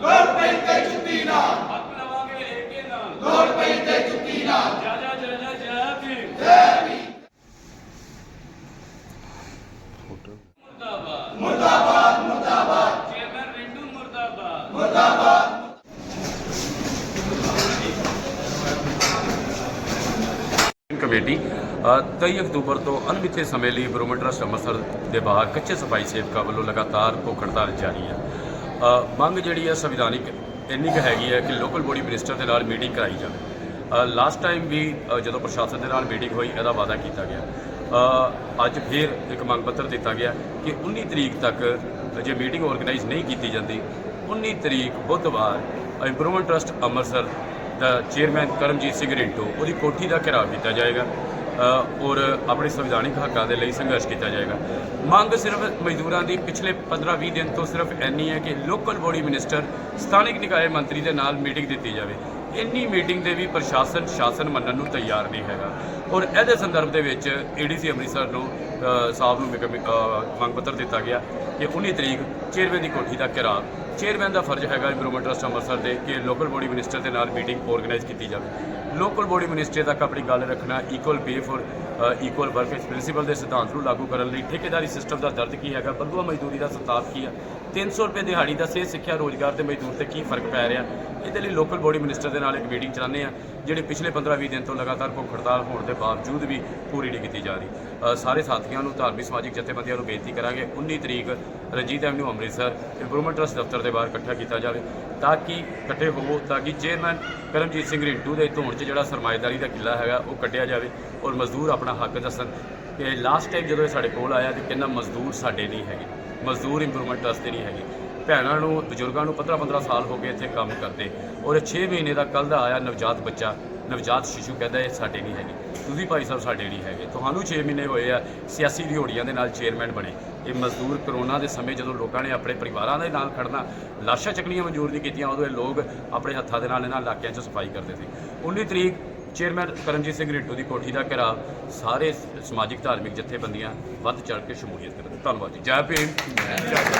ਨਾਲ ਲੋੜ ਪਈ ਤੇ ਜੁੱਤੀ ਨਾਲ ਹੱਕ ਲਵਾਂਗੇ ਏਕੇ ਨਾਲ ਲੋੜ ਪਈ ਤੇ ਜੁੱਤੀ ਨਾਲ ਜਾ ਜਾ ਜਾ ਜਾ ਜੈ ਭੀਮ ਜੈ ਭੀਮ ਮੁਰਦਾਬਾਦ ਮੁਰਦਾਬਾਦ ਮੁਰਦਾਬਾਦ ਚੇਅਰਮੈਨ ਰਿੰਟੂ ਮੁਰਦਾਬਾਦ ਮੁਰਦਾਬਾਦ ਕਮੇਟੀ ਅ, 23 ਅਕਤੂਬਰ ਤੋਂ ਅਣਮਿੱਥੇ ਸਮੇਂ ਲਈ ਬਰੋਮਨ ਟਰਸਟ ਅੰਮ੍ਰਿਤਸਰ ਦੇ ਬਾਹਰ ਕੱਚੇ ਸਫ਼ਾਈ ਸੇਵਕਾਂ ਵੱਲੋਂ ਲਗਾਤਾਰ ਭੁੱਖ ਹੜਤਾਲ ਜਾਰੀ ਹੈ ਅ, ਮੰਗ ਜਿਹੜੀ ਹੈ ਸੰਵਿਧਾਨਿਕ ਇੰਨੀ ਕੁ ਹੈਗੀ ਹੈ ਕਿ ਲੋਕਲ ਬੋਡੀ ਮਿਨਿਸਟਰ ਦੇ ਨਾਲ ਮੀਟਿੰਗ ਕਰਾਈ ਜਾਵੇ। ਲਾਸਟ ਟਾਈਮ ਵੀ ਜਦੋਂ ਪ੍ਰਸ਼ਾਸਨ ਦੇ ਨਾਲ ਮੀਟਿੰਗ ਹੋਈ, ਇਹਦਾ ਵਾਅਦਾ ਕੀਤਾ ਗਿਆ। ਅੱਜ ਫਿਰ ਇੱਕ ਮੰਗ ਪੱਤਰ ਦਿੱਤਾ ਗਿਆ ਕਿ 19 ਤਰੀਕ ਤੱਕ ਜੇ ਮੀਟਿੰਗ ਆਰਗੇਨਾਈਜ਼ ਨਹੀਂ ਕੀਤੀ ਜਾਂਦੀ 19 ਤਰੀਕ ਬੁੱਧਵਾਰ ਇੰਪਰੂਵਮੈਂਟ ਟਰਸਟ ਅੰਮ੍ਰਿਤਸਰ ਦਾ ਚੇਅਰਮੈਨ ਕਰਮਜੀਤ ਸਿੰਘ ਰਿੰਟੋ ਉਹਦੀ ਕੋਠੀ ਦਾ ਘਿਰਾਓ ਕੀਤਾ ਜਾਏਗਾ। ਔਰ ਆਪਣੇ ਸੰਵਿਧਾਨਿਕ ਹੱਕਾਂ ਦੇ ਲਈ ਸੰਘਰਸ਼ ਕੀਤਾ ਜਾਏਗਾ। ਮੰਗ ਸਿਰਫ ਮਜ਼ਦੂਰਾਂ ਦੀ ਪਿਛਲੇ 15-20 ਦਿਨ ਤੋਂ ਸਿਰਫ ਇੰਨੀ ਹੈ ਕਿ ਲੋਕਲ ਬੋਡੀ ਮਿਨਿਸਟਰ ਸਥਾਨਿਕ ਨਿਕਾਏ ਮੰਤਰੀ ਦੇ ਨਾਲ ਮੀਟਿੰਗ ਦਿੱਤੀ ਜਾਵੇ। ਇੰਨੀ ਮੀਟਿੰਗ ਦੇ ਵੀ ਪ੍ਰਸ਼ਾਸਨ ਸ਼ਾਸਨ ਮੰਨਣ ਨੂੰ ਤਿਆਰ ਨਹੀਂ ਹੈਗਾ। ਔਰ ਇਹਦੇ ਸੰਦਰਭ ਦੇ ਵਿੱਚ ਏਡੀਸੀ ਅੰਮ੍ਰਿਤਸਰ ਨੂੰ ਸਾਹਿਬ ਨੂੰ ਇੱਕ, ਅ, ਮੰਗ ਪੱਤਰ ਦਿੱਤਾ ਗਿਆ ਕਿ 19 ਤਰੀਕ ਚੇਅਰਮੈਨ ਦੀ ਕੋਠੀ ਦਾ ਘਿਰਾਓ ਚੇਅਰਮੈਨ ਦਾ ਫਰਜ਼ ਹੈਗਾ ਇੰਪਰੂਵਮੈਂਟ ਟਰਸਟ ਅੰਮ੍ਰਿਤਸਰ ਦੇ ਕਿ ਲੋਕਲ ਬੋਡੀ ਮਿਨਿਸਟਰ ਦੇ ਨਾਲ ਮੀਟਿੰਗ ਆਰਗੇਨਾਈਜ਼ ਕੀਤੀ ਜਾਵੇ। ਲੋਕਲ ਬੋਡੀ ਮਿਨਿਸਟਰ ਤੱਕ ਆਪਣੀ ਗੱਲ ਰੱਖਣਾ equal pay for equal work ਇਸ ਪ੍ਰਿੰਸੀਪਲ ਦੇ ਸਿਧਾਂਤ ਨੂੰ ਲਾਗੂ ਕਰਨ ਲਈ ਠੇਕੇਦਾਰੀ ਸਿਸਟਮ ਦਾ ਦਰਦ ਕੀ ਹੈਗਾ ਬੰਦੂਆ ਮਜ਼ਦੂਰੀ ਦਾ ਸਤਾਪ ਕੀ ਹੈ 300 ਰੁਪਏ ਦਿਹਾੜੀ ਦਾ ਸਿਹਤ ਸਿੱਖਿਆ ਰੋਜ਼ਗਾਰ ਤੇ ਮਜ਼ਦੂਰ ਤੇ ਕੀ ਫ਼ਰਕ ਪੈ ਰਿਹਾ। ਇਹਦੇ ਲਈ ਲੋਕਲ ਬੋਡੀ ਮਿਨਿਸਟਰ ਦੇ ਨਾਲ ਇੱਕ ਮੀਟਿੰਗ ਚਲਾਉਂਦੇ ਆ, ਜਿਹੜੇ ਪਿਛਲੇ 15-20 ਦਿਨ ਤੋਂ ਲਗਾਤਾਰ ਭੁੱਖ ਹੜਤਾਲ ਹੋਣ ਦੇ ਬਾਵਜੂਦ ਵੀ ਪੂਰੀ ਨਹੀਂ ਕੀਤੀ ਜਾ ਰਹੀ। ਸਾਰੇ ਸਾਥੀਆਂ ਨੂੰ ਧਾਰਮਿਕ ਸਮਾਜਿਕ ਜਥੇਬੰਦੀਆਂ ਨੂੰ ਬੇਨਤੀ ਕਰਾਂਗੇ 19 ਤਰੀਕ Ranjit avenue Amritsar improvement trust ਦਫ਼ਤਰ ਦੇ ਬਾਹਰ ਇਕੱਠਾ ਕੀਤਾ ਜਾਵੇ ਤਾਂ ਕਿ ਇਕੱਠੇ ਹੋਵੋ, ਤਾਂ ਕਿ ਚੇਅਰਮੈਨ ਕਰਮਜੀਤ ਸਿੰਘ ਰਿੰਟੂ ਦੇ ਧੌਣ 'ਚ ਜਿਹੜਾ ਸਰਮਾਏਦਾਰੀ ਦਾ ਕਿੱਲਾ ਹੈਗਾ ਉਹ ਕੱਢਿਆ ਜਾਵੇ ਔਰ ਮਜ਼ਦੂਰ ਆਪਣਾ ਹੱਕ ਦੱਸਣ। ਕਿ ਲਾਸਟ ਟਾਈਮ ਜਦੋਂ ਇਹ ਸਾਡੇ ਕੋਲ ਆਇਆ ਤੇ ਕਹਿੰਦਾ ਮਜ਼ਦੂਰ ਸਾਡੇ ਨਹੀਂ ਹੈਗੇ, ਮਜ਼ਦੂਰ ਇੰਪਰੂਵਮੈਂਟ ਟਰਸਟ ਦੇ ਨਹੀਂ ਹੈਗੇ। ਭੈਣਾਂ ਨੂੰ, ਬਜ਼ੁਰਗਾਂ ਨੂੰ 15-15 ਸਾਲ ਹੋ ਗਏ ਇੱਥੇ ਕੰਮ ਕਰਦੇ ਔਰ 6 ਮਹੀਨੇ ਦਾ ਕੱਲ ਦਾ ਆਇਆ ਨਵਜਾਤ ਬੱਚਾ ਨਵਜਾਤ ਸ਼ਿਸ਼ੂ ਕਹਿੰਦਾ ਇਹ ਸਾਡੇ ਨਹੀਂ ਹੈਗੇ। ਤੁਸੀਂ ਭਾਈ ਸਾਹਿਬ ਸਾਡੇ ਨਹੀਂ ਹੈਗੇ। ਤੁਹਾਨੂੰ 6 ਮਹੀਨੇ ਹੋਏ ਆ, ਸਿਆਸੀ ਦਿਹੋੜੀਆਂ ਦੇ ਨਾਲ ਚੇਅਰਮੈਨ ਬਣੇ। ਇਹ ਮਜ਼ਦੂਰ ਕਰੋਨਾ ਦੇ ਸਮੇਂ ਜਦੋਂ ਲੋਕਾਂ ਨੇ ਆਪਣੇ ਪਰਿਵਾਰਾਂ ਦੇ ਨਾਲ ਖੜਨਾ, ਲਾਸ਼ਾਂ ਚੱਕਣੀਆਂ ਮਨਜ਼ੂਰ ਨਹੀਂ ਕੀਤੀਆਂ, ਉਦੋਂ ਇਹ ਲੋਕ ਆਪਣੇ ਹੱਥਾਂ ਦੇ ਨਾਲ ਇਹਨਾਂ ਇਲਾਕਿਆਂ 'ਚ ਸਫ਼ਾਈ ਕਰਦੇ ਸੀ। 19 ਤਰੀਕ ਚੇਅਰਮੈਨ ਕਰਮਜੀਤ ਸਿੰਘ ਰਿੰਟੂ ਦੀ ਕੋਠੀ ਦਾ ਘੇਰਾ ਸਾਰੇ ਸਮਾਜਿਕ, ਧਾਰਮਿਕ ਜਥੇਬੰਦੀਆਂ ਵੱਧ ਚੜ੍ਹ ਕੇ ਸ਼ਮੂਲੀਅਤ ਕਰਨ ਧੰਨਵਾਦ ਜੀ। ਜੈ ਭੀਮ।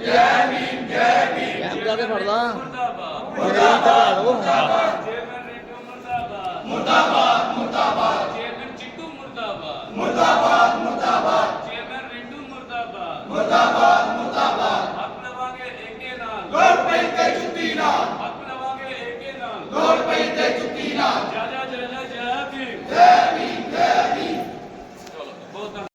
ਜੈ ਫੜੀ ਭੀਮ ਮੈਂ ਜੈ ਭੀਮ ਕੈਮਰਾ ਤੇ ਫੜਦਾ ਮੁਰਦਾਬਾਦ। ਅੰਗਰੇਜ਼ੀ ਚੜਾ ਲਓ ਮੁਰਦਾਬਾਦ। ਮੁਰਦਾਬਾਦ ਮੁਰਦਾਬਾਦ। ਚੇਅਰਮੈਨ ਚਿੱਟੂ ਮੁਰਦਾਬਾਦ। ਮੁਰਦਾਬਾਦ। ਮੁਰਦਾਬਾਦ ਚੇਅਰਮੈਨ ਰਿੰਟੂ ਮੁਰਦਾਬਾਦ। ਮੁਰਦਾਬਾਦ ਮੁਰਦਾਬਾਦ। ਹੱਕ ਲਵਾਂਗੇ ਏਕੇ ਨਾਲ ਲੋੜ ਪਈ ਤੇ ਜੁੱਤੀ ਨਾਲ ਹੱਕ ਲਵਾਂਗੇ ਏਕੇ ਨਾਲ ਲੋੜ ਪਈ ਤੇ ਜੁੱਤੀ ਨਾਲ